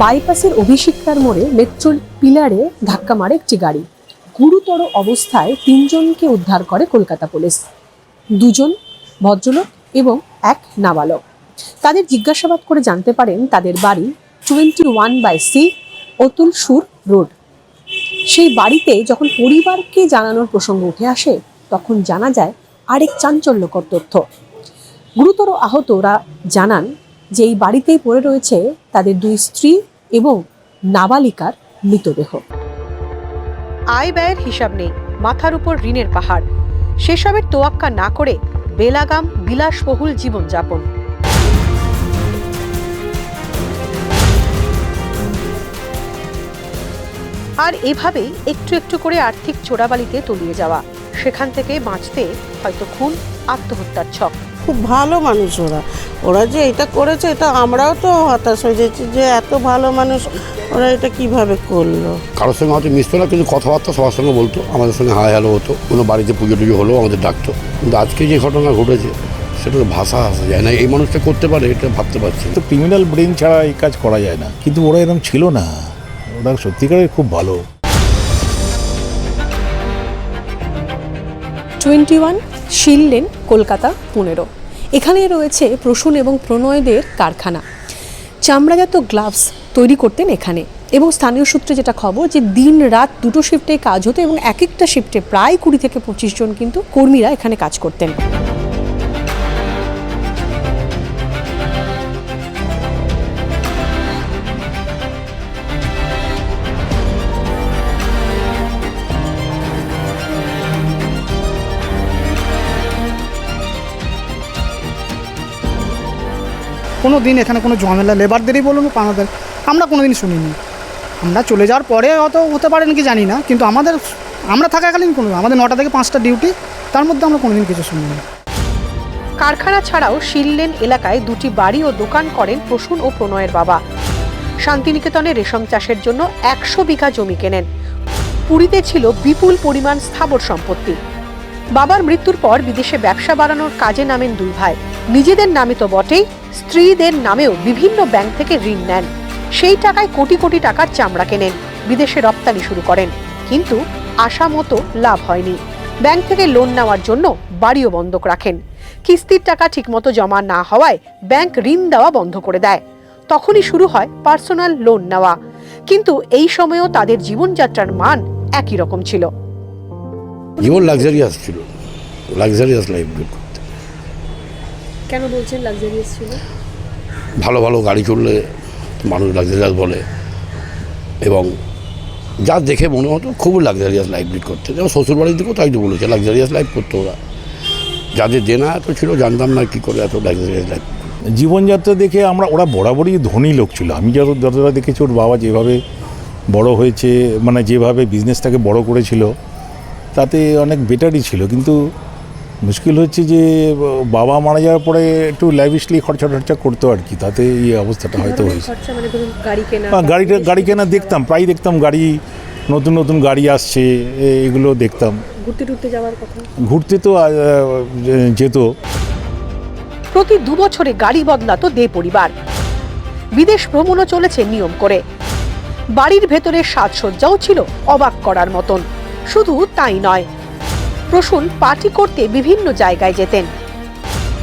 বাইপাসের অভিষিক্তার মোড়ে মেট্রোর পিলারে ধাক্কা মারে একটি গাড়ি। গুরুতর অবস্থায় তিনজনকে উদ্ধার করে কলকাতা পুলিশ। দুজন ভদ্রলোক এবং এক নাবালক। তাদের জিজ্ঞাসাবাদ করে জানতে পারেন তাদের বাড়ি twenty one by C Atul Sur road. সেই বাড়িতে যখন পরিবারকে জানানোর প্রসঙ্গ উঠে আসে, তখন জানা যায় আরেক চাঞ্চল্যকর তথ্য। গুরুতর আহতরা জানান যে এই বাড়িতেই পড়ে রয়েছে তাদের দুই স্ত্রী এবং নাবালিকার মৃতদেহ। আয় ব্যয়ের হিসাব নেই, মাথার উপর ঋণের পাহাড়। সেসবের তোয়াক্কা না করে বেলাগাম বিলাসবহুল জীবনযাপন। আর এভাবেই একটু একটু করে আর্থিক চোরাবালিতে তলিয়ে যাওয়া। সেখান থেকে বাঁচতে হয়তো খুন, আত্মহত্যার ছক। খুব ভালো মানুষ ওরা। ওরা যে এটা করেছে এটা আমরাও তো হতাশ হয়ে যাচ্ছি যে এত ভালো মানুষ ওরা এটা কীভাবে করল। কারোর সঙ্গে হয়তো মিশতো না কিন্তু কথাবার্তা সবার সঙ্গে বলতো আমাদের সঙ্গে হাই হ্যালো হতো কোনো বাড়িতে পুজো টুজো হলো আমাদের ডাকতো। কিন্তু আজকে যে ঘটনা ঘটেছে সেটা তো ভাষা আসা যায় না এই মানুষটা করতে পারে এটা ভাবতে পারছি। তো ক্রিমিনাল ব্রেন ছাড়া এই কাজ করা যায় না কিন্তু ওরা এরকম ছিল না। ওরা সত্যিকারের খুব ভালো। Twenty one Sil lane Kolkata পনেরো। এখানে রয়েছে প্রসূন এবং প্রণয়দের কারখানা। চামড়াজাত গ্লাভস তৈরি করতেন এখানে এবং স্থানীয় সূত্রে যেটা খবর যে দিন রাত দুটো শিফটে কাজ হতো এবং এক একটা শিফটে প্রায় কুড়ি থেকে পঁচিশ জন কিন্তু কর্মীরা এখানে কাজ করতেন। কোনো দিন এখানে কোনো ঝামেলা লেবারদেরই বলুন পানাদের আমরা কোনো দিন শুনিনি। আমরা চলে যাওয়ার পরে অত হতে পারে নাকি জানি না, কিন্তু আমাদের, আমরা থাকাকালীন কোনো, আমাদের নটা থেকে পাঁচটা ডিউটি তার মধ্যে আমরা কোনোদিন কিছু শুনিনি। কারখানা ছাড়াও শিললেন এলাকায় দুটি বাড়ি ও দোকান করেন প্রসূন ও প্রণয়ের বাবা। শান্তিনিকেতনে রেশম চাষের জন্য একশো বিঘা জমি কেনেন। পুরীতে ছিল বিপুল পরিমাণ স্থাবর সম্পত্তি। বাবার মৃত্যুর পর বিদেশে ব্যবসা বাড়ানোর কাজে নামেন দুই ভাই। নিজেদের নামে তো বটেই স্ত্রীদের নামেও বিভিন্ন ব্যাংক থেকে ঋণ নেন। সেই টাকায় কোটি কোটি টাকার চামড়া কেনেন। বিদেশে রপ্তানি শুরু করেন। কিন্তু আশা মতো লাভ হয়নি। ব্যাংক থেকে লোন নেওয়ার জন্য বাড়িও বন্ধক রাখেন। কিস্তির টাকা ঠিকমতো জমা না হওয়ায় ব্যাংক ঋণ দেওয়া বন্ধ করে দেয়। তখনই শুরু হয় পার্সোনাল লোন নেওয়া। কিন্তু এই সময়েও তাদের জীবনযাত্রার মান একই রকম ছিল। জীবন লাক্সারিয়াস ছিল। লাক্সারিয়াস লাইফ কেন বলছেন লাক্সারিয়াস ছিল? ভালো ভালো গাড়ি চললে মানুষ লাক্সারিয়াস বলে। এবং যা দেখে মনে হতো খুব লাক্সারিয়াস লাইফ লিড করতে। যেমন শ্বশুরবাড়ির দিকেও তাই তো বলেছে লাক্সারিয়াস লাইফ করতো ওরা। যাদের দেনা এত ছিল জানতাম না কী করে এত লাক্সারিয়াস লাইফ জীবনযাত্রা দেখে আমরা ওরা বরাবরই ধনী লোক ছিল। আমি যত যতটা দেখেছি ওর বাবা যেভাবে বড় হয়েছে মানে যেভাবে বিজনেসটাকে বড় করেছিল তাতে অনেক বেটারই ছিল। কিন্তু মুশকিল হচ্ছে যে বাবা মারা যাওয়ার পরে একটু ল্যাভিশলি খরচা টরচা করতো আর কি তাতে এই অবস্থাটা হয়তো হয়েছে। মানে হ্যাঁ, গাড়িটা গাড়ি কেনা দেখতাম প্রায় দেখতাম গাড়ি নতুন নতুন গাড়ি আসছে এগুলো দেখতাম। ঘুরতে টুরতে যাওয়ার কথা? ঘুরতে তো যেত। প্রতি দু বছরে গাড়ি বদলাতো দে পরিবার। বিদেশ ভ্রমণও চলেছে নিয়ম করে। বাড়ির ভেতরে সাজসজ্জাও ছিল অবাক করার মতন। শুধু তাই নয় প্রসূন পার্টি করতে বিভিন্ন জায়গায় যেতেন।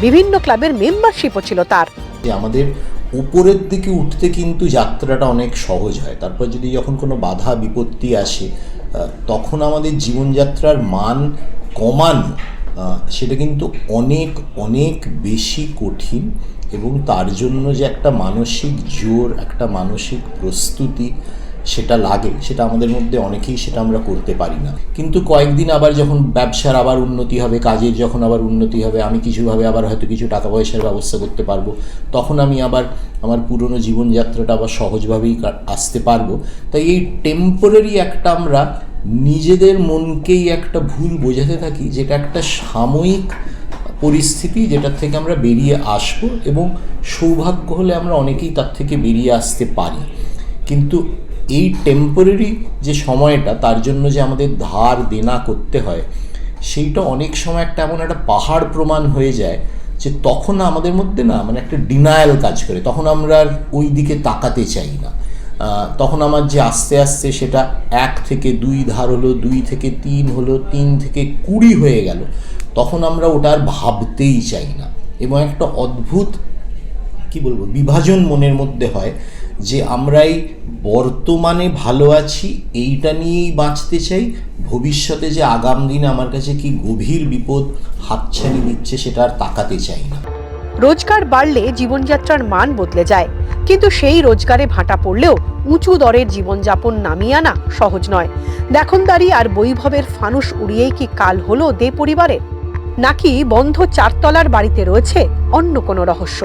বিভিন্ন ক্লাবের মেম্বারশিপও ছিল তার। যে আমাদের উপরের দিকে উঠতে কিন্তু যাত্রাটা অনেক সহজ হয়। তারপর যদি যখন কোনো বাধা, বিপত্তি আসে তখন আমাদের জীবনযাত্রার মান কমানো সেটা কিন্তু অনেক অনেক বেশি কঠিন এবং তার জন্য যে একটা মানসিক জোর, একটা মানসিক প্রস্তুতি সেটা লাগে, সেটা আমাদের মধ্যে অনেকেই সেটা আমরা করতে পারি না। কিন্তু কয়েকদিন আবার যখন ব্যবসার আবার উন্নতি হবে, কাজের যখন আবার উন্নতি হবে, আমি কিছুভাবে আবার হয়তো কিছু টাকা পয়সার ব্যবস্থা করতে পারব, তখন আমি আবার আমার পুরনো জীবনযাত্রাটা আবার সহজভাবেই আসতে পারব। তাই এই টেম্পোরারি একটা আমরা নিজেদের মনকেই একটা ভুল বোঝাতে থাকি, যেটা একটা সাময়িক পরিস্থিতি যেটার থেকে আমরা বেরিয়ে আসব এবং সৌভাগ্য হলে আমরা অনেকেই তার থেকে বেরিয়ে আসতে পারি। কিন্তু এই টেম্পোরারি যে সময়টা, তার জন্য যে আমাদের ধার দেনা করতে হয়, সেইটা অনেক সময় একটা এমন একটা পাহাড় প্রমাণ হয়ে যায় যে তখন আমাদের মধ্যে না মানে একটা ডিনায়াল কাজ করে। তখন আমরা ওই দিকে তাকাতে চাই না। তখন আমার যে আস্তে আস্তে সেটা এক থেকে দুই ধার হলো, দুই থেকে তিন হলো, তিন থেকে কুড়ি হয়ে গেল, তখন আমরা ওটা আর ভাবতেই চাই না। এবং একটা অদ্ভুত, কি বলব, বিভাজন মনের মধ্যে হয় যে আমরাই বর্তমানে ভালো আছি, এইটা নিয়েই বাঁচতে চাই। ভবিষ্যতে যে আগাম দিনে আমার কাছে কি গভীর বিপদ হাতছানি দিচ্ছে সেটা আর তাকাতে চাই না। রোজগার বাড়লে জীবনযাত্রার মান বদলে যায়, কিন্তু সেই রোজগারে ভাটা পড়লেও উঁচু দরের জীবনযাপন নামিয়ে আনা সহজ নয়। দেখনদারি আর বৈভবের ফানুস উড়িয়েই কি কাল হলো দে পরিবারের নাকি বন্ধ চারতলার বাড়িতে রয়েছে অন্য কোনো রহস্য?